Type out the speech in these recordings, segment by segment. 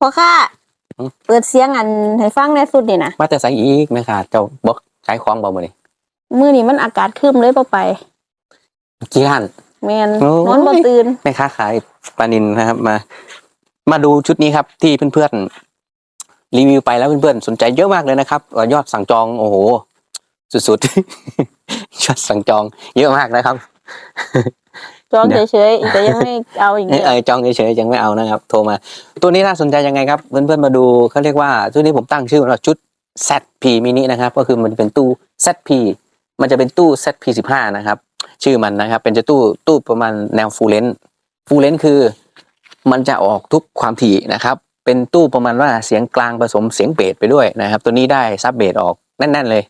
พอค่ะ อืม เปิดเสียงอันให้ฟังในสุดนี่นะมาแต่ใส่อีกนะคะเจ้าบอกขายของบ่มื้อนี้มื้อนี้มันอากาศครึ้มเลยบ่ไปกี่ร้าน แม่นโอ้ย นอนบ่ตื่นแม่ค้าขายปลานินนะครับมา มาดูชุดนี้ครับ ที่เพื่อนๆรีวิวไปแล้วเพื่อนๆสนใจเยอะมากเลยนะครับเอ่อยอดสั่งจองโอ้โห สุดๆ ยอดสั่งจองเยอะมากนะครับ จองเดี๋ยวเฉยๆแต่ยังไม่เอาอย่างเอ้เดียยวเออจองเฉยๆยังไม่เอานะครับ โทรมา ตัวนี้น่าสนใจยังไงครับเพื่อนๆมาดูเขาเรียกว่าชุดนี้ผมตั้งชื่อว่าชุด ZP mini นะครับ ก็คือมันเป็นตู้ ZP มันจะเป็นตู้ ZP 15นะครับ ชื่อมันนะครับ เป็นจะตู้ตู้ประมาณแนวฟูลเลนฟูลเลนคือมันจะออกทุกความถี่นะครับ เป็นตู้ประมาณว่าเสียงกลางผสมเสียงเบสไปด้วยนะครับ ตัวนี้ได้ซับเบสออกแน่น ๆ เลย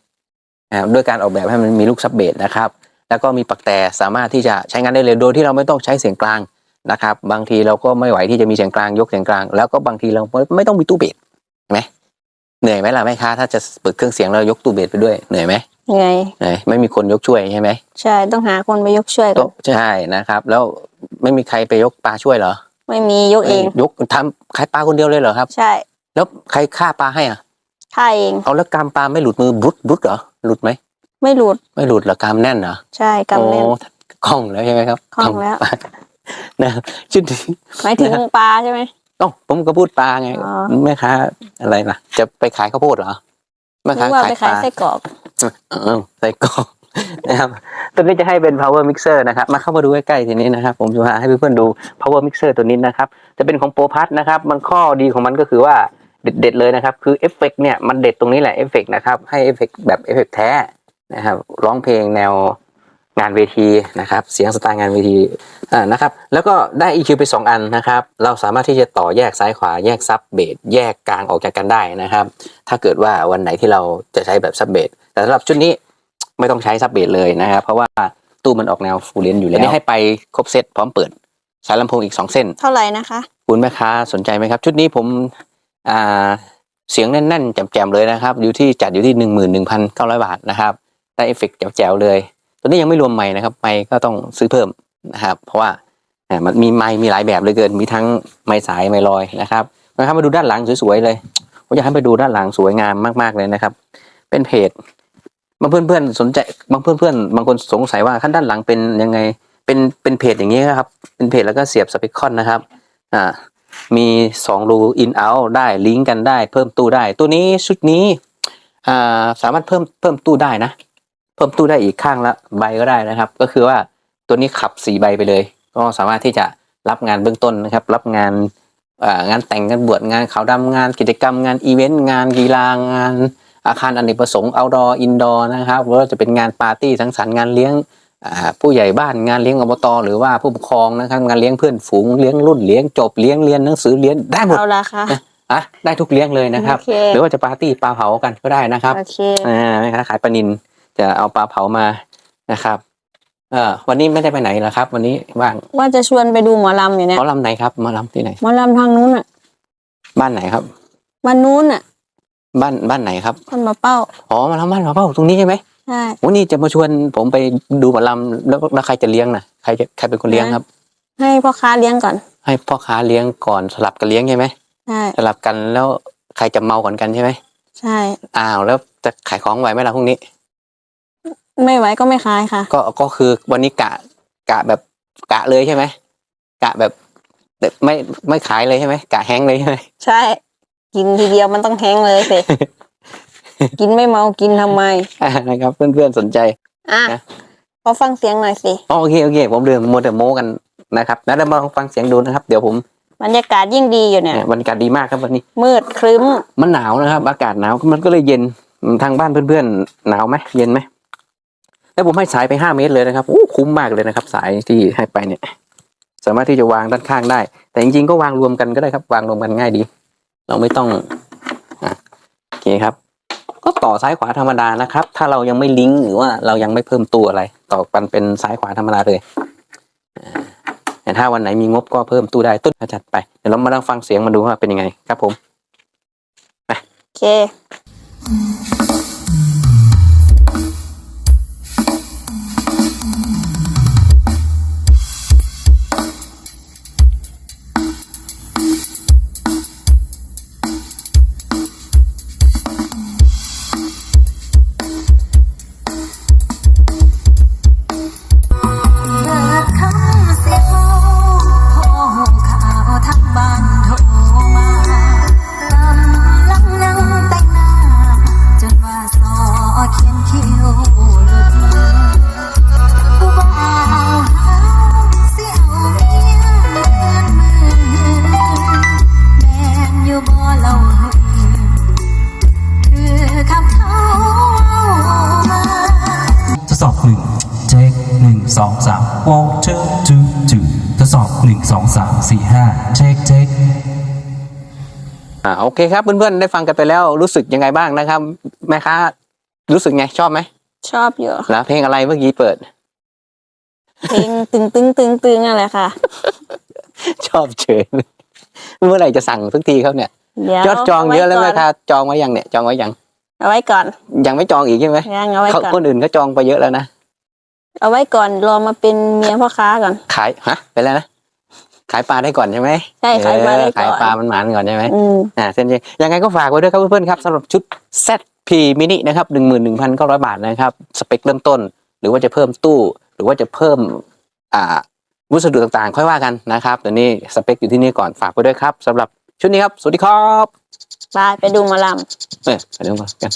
นะครับด้วยการออกแบบให้มันมีลูกซับเบสนะครับ แล้วก็มีปักแต่สามารถที่จะใช้งานได้เลยโดยที่เราไม่ต้องใช้เสียงกลางนะครับ บางทีเราก็ไม่ไหวที่จะมีเสียงกลางยกเสียงกลาง แล้วก็บางทีเราไม่ต้องมีตู้เบสเห็นไหมเหนื่อยไหมล่ะแม่ค้าถ้าจะเปิดเครื่องเสียงแล้วยกตู้เบสไปด้วยเหนื่อยไหมไงเหนื่อยไม่มีคนยกช่วยใช่ไหมใช่ต้องหาคนไปยกช่วยกัโต๊ะนใช่นะครับ แล้วไม่มีใครไปยกปลาช่วยเหรอไม่มียกเอง ยกทำขายปลาคนเดียวเลยเหรอครับ ใช่ แล้วใครฆ่าปลาให้อะท่าเองเอาแล้วกำปลาไม่หลุดมือบรุดบรุดเหรอหลุดไหม ไม่หลุด ไม่หลุดเหรอกำแน่นเหรอใช่กำแน่น โอ้คล่องแล้วใช่ไหมครับคล่องแล้วกำปานะครับชุดนี้หมายถึงปลาใช่ไหม เอ้าผมก็พูดปลาไงอ๋อ แม่ค้าอะไรล่ะ จะไปขายข้าวโพดเหรอแม่นึค้ากว่าขายไปปขายลา ไส้กรอก เออใส่กล่องนะครับตัวนี้จะให้เป็น power mixer นะครับ มาเข้ามาดูใกล้ๆทีนี้นะครับ ผมจะให้เพื่อนๆดู power mixer ตัวนี้นะครับ จะเป็นของโปรพัทนะครับ มันข้อดีของมันก็คือว่าเด็ดๆเลยนะครับ คือเอฟเฟกเนี่ย มันเด็ดตรงนี้แหละเอฟเฟกนะครับ ให้เอฟเฟกแบบเอฟเฟกแท้ นะครับร้องเพลงแนวงานเวทีนะครับ เสียงสไตล์งานเวทีอ่านะครับ แล้วก็ได้ EQ ไป 2 อันนะครับ เราสามารถที่จะต่อแยกซ้ายขวาแยกซับเบสแยกกลางออกจากกันได้นะครับ ถ้าเกิดว่าวันไหนที่เราจะใช้แบบซับเบสแต่สำหรับชุดนี้ไม่ต้องใช้ซับเบสเลยนะครับ เพราะว่าตู้มันออกแนวฟูลเลนอยู่แล้วอันนี้ให้ไปครบเซตพร้อมเปิดสายลำโพงอีก 2 เส้น เท่าไหร่นะคะ คุณแม่ค้าสนใจไหมครับ ชุดนี้ผมอ่าเสียงแน่นๆแจ่มๆเลยนะครับ อยู่ที่จัดอยู่ที่หนึ่งหมื่นหนึ่งพันเก้าร้อยบาทนะครับ ได้เอฟเฟกต์แจ๋วๆเลยตัวนี้ยังไม่รวมไม้นะครับไม้ก็ต้องซื้อเพิ่มนะครับ เพราะว่ามันมีไม้มีหลายแบบเลยเกิน มีทั้งไม้สายไม้ลอยนะครับนะครับมาดูด้านหลังสวยๆเลยผมอยากให้ไปดูด้านหลังสวยงามมากๆเลยนะครับ เป็นเพจบางเพื่อนๆสนใจบางเพื่อนๆบางคนสงสัยว่าขั้นด้านหลังเป็นยังไงเป็นเป็นเพจอย่างนี้ครับ เป็นเพจแล้วก็เสียบสเปคคอนนะครับอ่ามีสองรู in out ได้ลิงก์กันได้ เพิ่มตู้ได้ ตัวนี้ชุดนี้อ่าสามารถเพิ่มเพิ่มตู้ได้นะ พิ่มตู้ได้อีกข้างละใบก็ได้นะครับ ก็คือว่าตัวนี้ขับสี่ใบไปเลย ก็สามารถที่จะรับงานเบื้องต้นนะครับ รับงานอ่างานแต่งงานบวชงานขาวดำงานกิจกรรมงานอีเวนต์งานกีฬางาน อาคารอเนกประสงค์ outdoor indoor นะครับหรือว่าจะเป็นงานปาร์ตี้สังสรรค์งานเลี้ยงอ่าผู้ใหญ่บ้านงานเลี้ยงอบตหรือว่าผู้ปกครองนะครับงานเลี้ยงเพื่อนฝูงเลี้ยงรุ่นเลี้ยงจบเลี้ยงเรียนหนังสือเรียนได้หมดเอาราคาอะได้ทุกเลี้ยงเลยนะครับโอเคหรือว่าจะปาร์ตี้ปลาเผากันก็ได้นะครับโอเคอ่าแม่ค้าขายปลานิน จะเอาปลาเผามานะครับเออวันนี้ไม่ได้ไปไหนเหรอครับ วันนี้ว่างว่าจะชวนไปดูหมอลำอยู่เนี่ยหมอลำไหนครับหมอลำที่ไหนหมอลำทางนู้นอะ บ้านไหนครับวันนู้นอะ บ้านบ้านไหนครับคนมาเป้าอ๋อหมาลำบ้านหมอเป้าตรงนี้ใช่ไหมใช่วันนี้จะมาชวนผมไปดูหมอลำแล้วแล้วใครจะเลี้ยงน่ะใครจะใครเป็นคนเลี้ยงครับ ให้พ่อค้าเลี้ยงก่อน ให้พ่อค้าเลี้ยงก่อนสลับกันเลี้ยงใช่ไหมใช่สลับกันแล้วใครจะเมาก่อนกันใช่ไหมใช่อ้าวแล้วจะขายของไหวไหมล่ะพรุ่งนี้ ไม่ไหวก็ไม่ขายค่ะ ก็ก็คือวันนี้กะกะแบบกะเลยใช่ไหมกะแบบแบบไม่ไม่ขายเลยใช่ไหมกะแห้งเลยใช่ไหมใช่ กินทีเดียวมันต้องแห้งเลยสิ กินไม่เมากินทำไม อ่านะครับ เพื่อนๆสนใจ อะนะพอฟังเสียงหน่อยสิ อ๋อโอเคโอเค ผมเดินมัวแต่โม้กันนะครับแล้วเรามาลองฟังเสียงดูนะครับ เดี๋ยวผมบรรยากาศยิ่งดีอยู่เนี่ย เนี่ยบรรยากาศดีมากครับวันนี้ มืดครึ้ม มันหนาวนะครับ อากาศหนาวมันก็เลยเย็นทางบ้านเพื่อนๆหนาวไหมเย็นไหม แล้วผมให้สายไปห้าเมตรเลยนะครับโอ้คุ้มมากเลยนะครับ สายที่ให้ไปเนี่ย สามารถที่จะวางด้านข้างได้ แต่จริงๆก็วางรวมกันก็ได้ครับ วางรวมกันง่ายดี เราไม่ต้องโอเคครับ ก็ต่อซ้ายขวาธรรมดานะครับ ถ้าเรายังไม่ลิงก์หรือว่าเรายังไม่เพิ่มตัวอะไร ต่อกันเป็นซ้ายขวาธรรมดาเลยแต่ถ้าวันไหนมีงบก็เพิ่มตู้ได้ต้นจัดไปเดี๋ยวเรามาลองฟังเสียงมาดูว่าเป็นยังไง ครับผมโอเค ทดสอบหนึ่งเช็คหนึ่งสองสามวอลเชอจูจูทดสอบหนึ่งสองสามสี่ห้าเช็คเช็คโอเคครับเพื่อนๆได้ฟังกันไปแล้วรู้สึกยังไงบ้างนะครับ แม่ค้า รู้สึกไงชอบไหมชอบอยู่แล้วเพลงอะไรเมื่อกี้เปิด เพลงตึงตึงตึงตึงอะไรค่ะ ชอบเฉยเมื่อไหร่จะสั่งสักทีครับเนี่ยเดี๋ยวยอดจองเยอะแล้วาแม่ไว้ก่ค้านจองไว้ยังเนี่ย จองไว้ยัง เอาไว้ก่อน ยังไม่จองอีกใช่ไหมยังเอาไว้เขาก่อนคนอื่นก็จองไปเยอะแล้วนะเอาไว้ก่อนรอมาเป็นเมียพ่อค้าก่อน ขายฮะไปแล้วนะขายปลาได้ก่อนใช่ไหมใช่ขายปลาได้ก่อนเขายปลามันหมานก่อนใช่ไหมอืมอ่าเส้นเยยังไงก็ฝากไว้ด้วยครับเพื่อนๆครับสำหรับชุด ZP mini นะครับหนึ่งหมื่นหนึ่งพันเก้าร้อยบาทนะครับ สเปคเริ่มต้น หรือว่าจะเพิ่มตู้ หรือว่าจะเพิ่มอ่าวัสดุต่างๆ ค่อยว่ากันนะครับตัวนี้สเปคอยู่ที่นี่ก่อนฝากไว้ด้วยครับสำหรับชุดนี้ครับ สวัสดีครับ ไปไปดูหมาลำ เออไปดูกัน